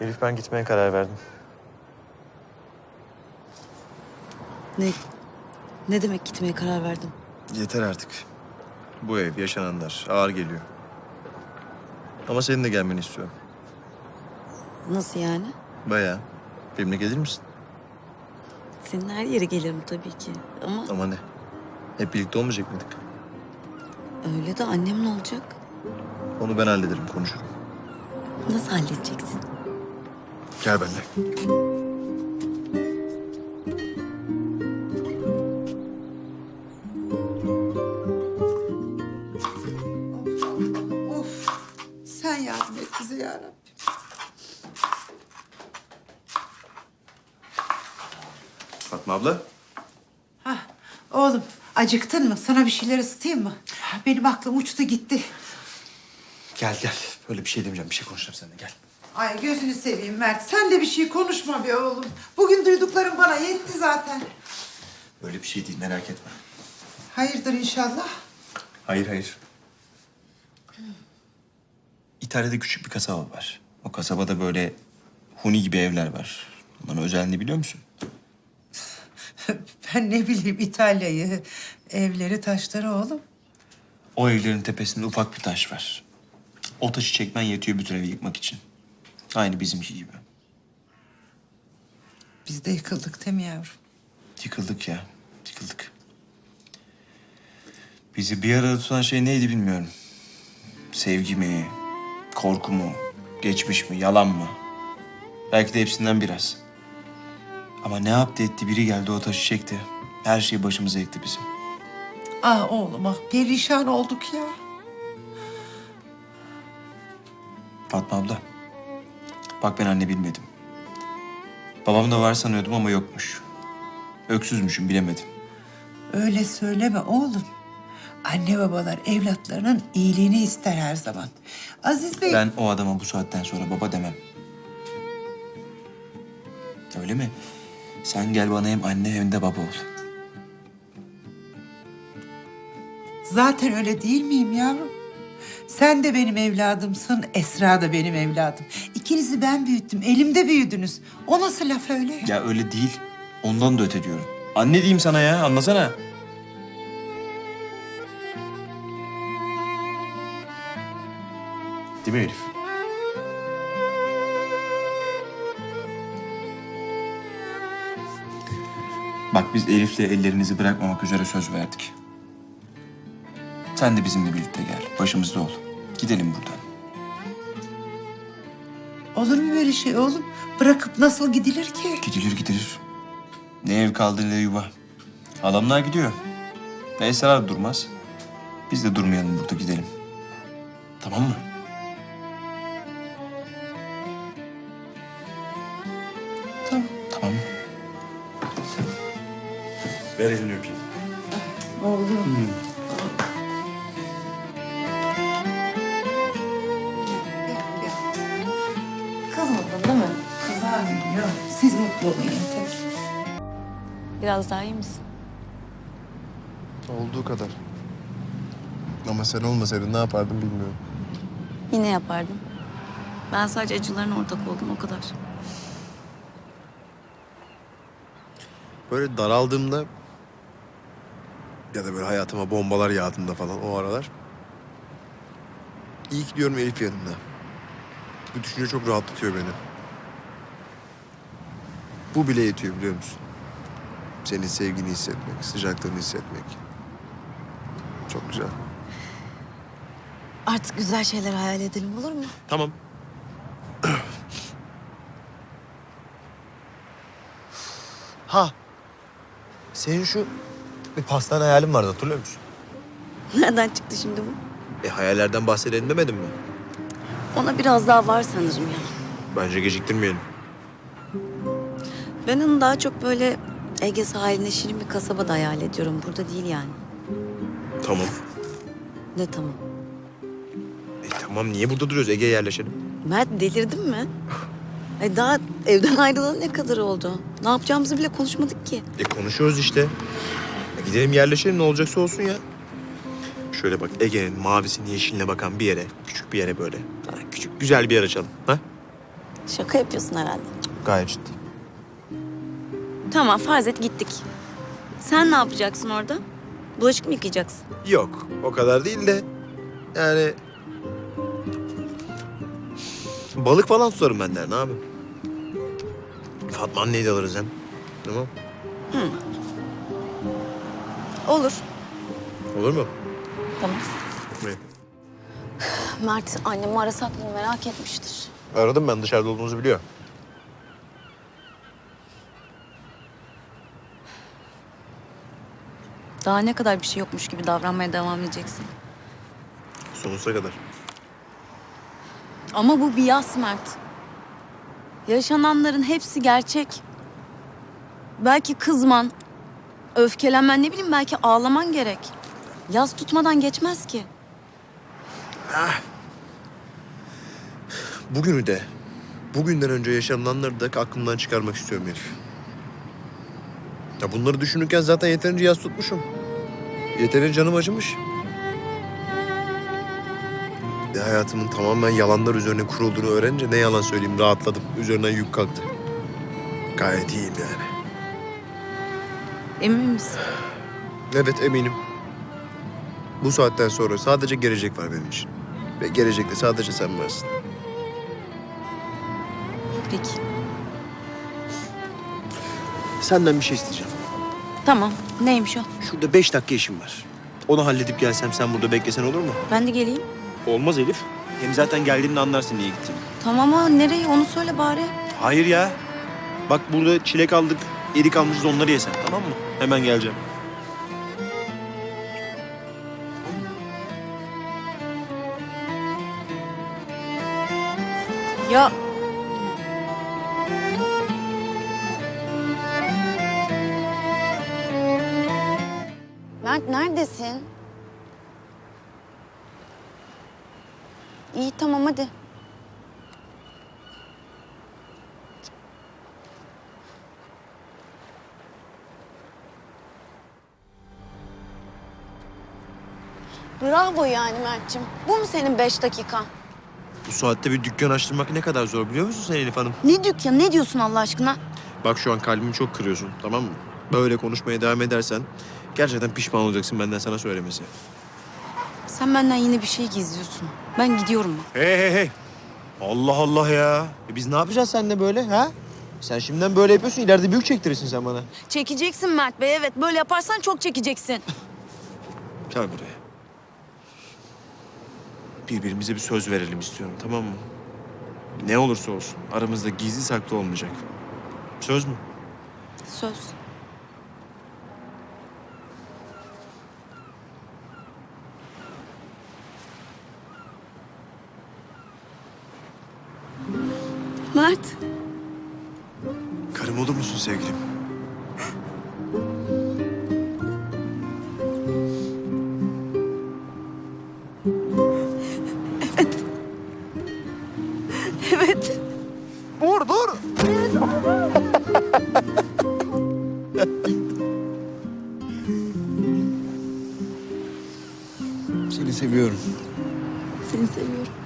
Elif ben gitmeye karar verdim. Ne? Ne demek gitmeye karar verdim? Yeter artık. Bu ev, yaşananlar ağır geliyor. Ama senin de gelmeni istiyorum. Nasıl yani? Bayağı. Benimle gelir misin? Senin her yere gelirim tabii ki. Ama Ama ne? Hep birlikte olmayacak mıydık? öyle de annem ne olacak? Onu ben hallederim, konuşurum. Nasıl halledeceksin? Gel benimle. Of. Sen yardım et bize yarabbim. Fatma abla. Hah, oğlum acıktın mı? Sana bir şeyler ısıtayım mı? Benim aklım uçtu gitti. Gel gel. Öyle bir şey demeyeceğim. Bir şey konuşacağım seninle. Gel. Ay gözünü seveyim Mert. Sen de bir şey konuşma be oğlum. Bugün duyduklarım bana yetti zaten. Öyle bir şey değil, merak etme. Hayırdır inşallah. Hayır hayır. İtalya'da küçük bir kasaba var. O kasabada böyle huni gibi evler var. Onların özelliğini biliyor musun? Ben ne bileyim İtalya'yı, evleri, taşları oğlum. O evlerin tepesinde ufak bir taş var. O taşı çekmen yetiyor bütün evi yıkmak için. Aynı bizimki gibi. Biz de yıkıldık değil mi yavrum? Yıkıldık ya. Yıkıldık. Bizi bir arada tutan şey neydi bilmiyorum. Sevgi mi? Korku mu? Geçmiş mi? Yalan mı? Belki de hepsinden biraz. Ama ne yaptı etti biri geldi o taşı çekti. Her şeyi başımıza yıktı bizim. Ah oğlum ah perişan olduk ya. Fatma abla. Bak ben anne bilmedim. Babam da var sanıyordum ama yokmuş. Öksüzmüşüm bilemedim. Öyle söyleme oğlum. Anne babalar evlatlarının iyiliğini ister her zaman. Aziz Bey... Ben o adama bu saatten sonra baba demem. Öyle mi? Sen gel bana hem anne hem de baba ol. Zaten öyle değil miyim yavrum? Sen de benim evladımsın, Esra da benim evladım. İkinizi ben büyüttüm, elimde büyüdünüz. O nasıl laf öyle? Ya öyle değil. Ondan da öte diyorum. Anne diyeyim sana ya anlasana. Değil mi Elif? Bak biz Elif'le ellerinizi bırakmamak üzere söz verdik. Sen de bizimle birlikte gel. Başımızda ol. Gidelim buradan. Olur mu böyle şey oğlum? Bırakıp nasıl gidilir ki? Gidilir gidilir. Ne ev kaldı ne yuva. Adamlar gidiyor. Neyse abi durmaz. Biz de durmayalım burada gidelim. Tamam mı? Tamam. Tamam mı? Ver elini öpeyim. Oğlum. Gel, mutlu olun yeter. Biraz daha iyi misin? Olduğu kadar. Ama sen olmasaydın ne yapardım bilmiyorum. Yine yapardım. Ben sadece acılarına ortak oldum o kadar. Böyle daraldığımda ya da böyle hayatıma bombalar yağdığında falan o aralar iyi ki diyorum Elif yanımda. Bu düşünce çok rahatlatıyor beni. Bu bile yetiyor biliyor musun? Senin sevgini hissetmek, sıcaklığını hissetmek. Çok güzel. Artık güzel şeyler hayal edelim olur mu? Tamam. ha. Senin şu bir pastane hayalin vardı hatırlıyor musun? Nereden çıktı şimdi bu? E hayallerden bahsedelim demedim mi? Ona biraz daha var sanırım ya. Bence geciktirmeyelim. Ben onu daha çok böyle Ege sahiline şirin bir kasabada hayal ediyorum. Burada değil yani. Tamam. Ne tamam. E tamam niye burada duruyoruz? Ege'ye yerleşelim. Mert delirdin mi? Ay daha evden ayrılalı ne kadar oldu? Ne yapacağımızı bile konuşmadık ki. E konuşuyoruz işte. E, gidelim yerleşelim ne olacaksa olsun ya. Şöyle bak Ege'nin mavisini yeşiline bakan bir yere, küçük bir yere böyle. Ha, küçük güzel bir yer açalım. Ha? Şaka yapıyorsun herhalde. Gayet ciddi. Tamam farz et gittik. Sen ne yapacaksın orada? Bulaşık mı yıkayacaksın? Yok, o kadar değil de yani balık falan tutarım ben der. Ne yapayım? Fatma anneyi de alırız hem. Tamam. Olur. Olur mu? Tamam. Ne? Mert annemi arasak mı merak etmiştir. Aradım ben dışarıda olduğunuzu biliyor. Daha ne kadar bir şey yokmuş gibi davranmaya devam edeceksin. Sonsuza kadar. Ama bu bir yas Mert. Yaşananların hepsi gerçek. Belki kızman, öfkelenmen ne bileyim belki ağlaman gerek. Yaz tutmadan geçmez ki. Bugünü de, bugünden önce yaşananları da aklımdan çıkarmak istiyorum Elif. Ya bunları düşünürken zaten yeterince yas tutmuşum. Yeterince canım acımış. Bir de hayatımın tamamen yalanlar üzerine kurulduğunu öğrenince ne yalan söyleyeyim rahatladım. Üzerinden yük kalktı. Gayet iyiyim yani. Emin misin? Evet eminim. Bu saatten sonra sadece gelecek var benim için. Ve gelecekte sadece sen varsın. Peki. Senden bir şey isteyeceğim. Tamam. Neymiş o? Şurada beş dakika işim var. Onu halledip gelsem sen burada beklesen olur mu? Ben de geleyim. Olmaz Elif. Hem zaten geldiğinde anlarsın niye gittiğimi. Tamam ama nereye onu söyle bari. Hayır ya. Bak burada çilek aldık, erik almışız onları yesen tamam mı? Hemen geleceğim. Ya Mert neredesin? İyi tamam hadi. Bravo yani Mert'cim. Bu mu senin beş dakikan? Bu saatte bir dükkan açtırmak ne kadar zor biliyor musun sen Elif Hanım? Ne dükkanı? Ne diyorsun Allah aşkına? Bak şu an kalbimi çok kırıyorsun tamam mı? Böyle konuşmaya devam edersen gerçekten pişman olacaksın benden sana söylemesi. Sen benden yine bir şey gizliyorsun. Ben gidiyorum bak. Hey hey hey. Allah Allah ya. E biz ne yapacağız seninle böyle ha? Sen şimdiden böyle yapıyorsun ileride büyük çektirirsin sen bana. Çekeceksin Mert Bey evet. Böyle yaparsan çok çekeceksin. Gel buraya. Birbirimize bir söz verelim istiyorum tamam mı? Ne olursa olsun aramızda gizli saklı olmayacak. Söz mü? Söz. Mert. Karım olur musun sevgilim? Evet. Dur dur. Seni seviyorum. Seni seviyorum.